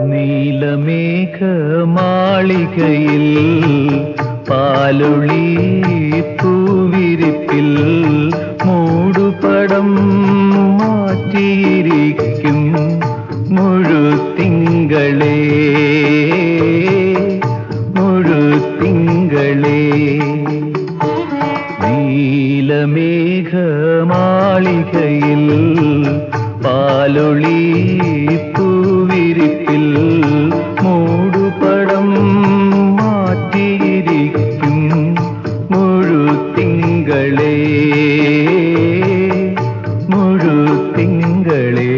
നീലമേഘമാളികയിൽ പാലൊളി പൂവിരിപ്പിൽ മൂടുപടം മാറ്റിയിരിക്കും മുഴുത്തിങ്കളേ മുഴുത്തിങ്കളേ. നീലമേഘമാളികയിൽ പാലൊളി മുഴുത്തിങ്കളേ മുഴുത്തിങ്കളേ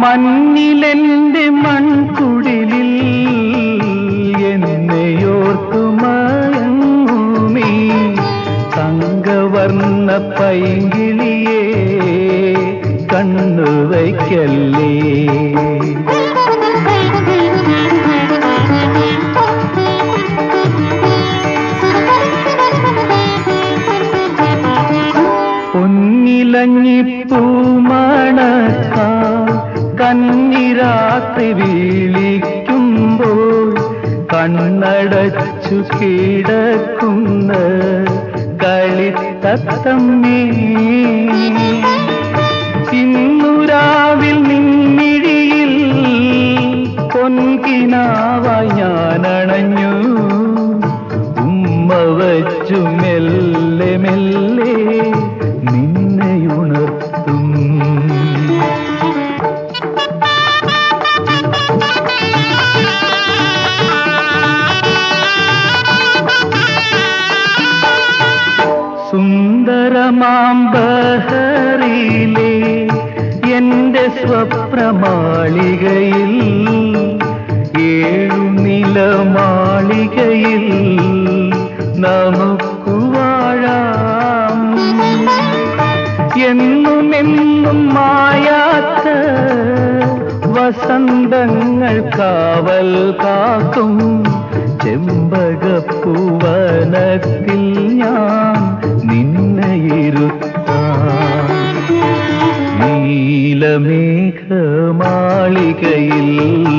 മണ്ണിലെന്റെ മൺകുടിലിൽ എന്നെയോർത്തു മയങ്ങുമീ. തങ്കവർണ പൈങ്കിളിയേ കണ്ണു വയ്ക്കല്ലേ പൊന്നിലഞ്ഞിപ്പൂമണക്കാ കന്നിരാത്രി വീളിക്കുമ്പോൾ കണ്ണടച്ചു കിടക്കുന്ന കളിത്തത്തമ്മേ. സുന്ദരമാം എന്റെ എന്റെ സ്വപ്നമാളികയിൽ ഏഴുനില നിലമാളികയിൽ നമുക്ക് വാഴാം. എന്നും മായാത്ത വസന്തങ്ങൾ കാവൽ കാക്കും ചെമ്പകപ്പൂവനത്തിൽ നീലമേഘമാളികയിൽ പാലൊളി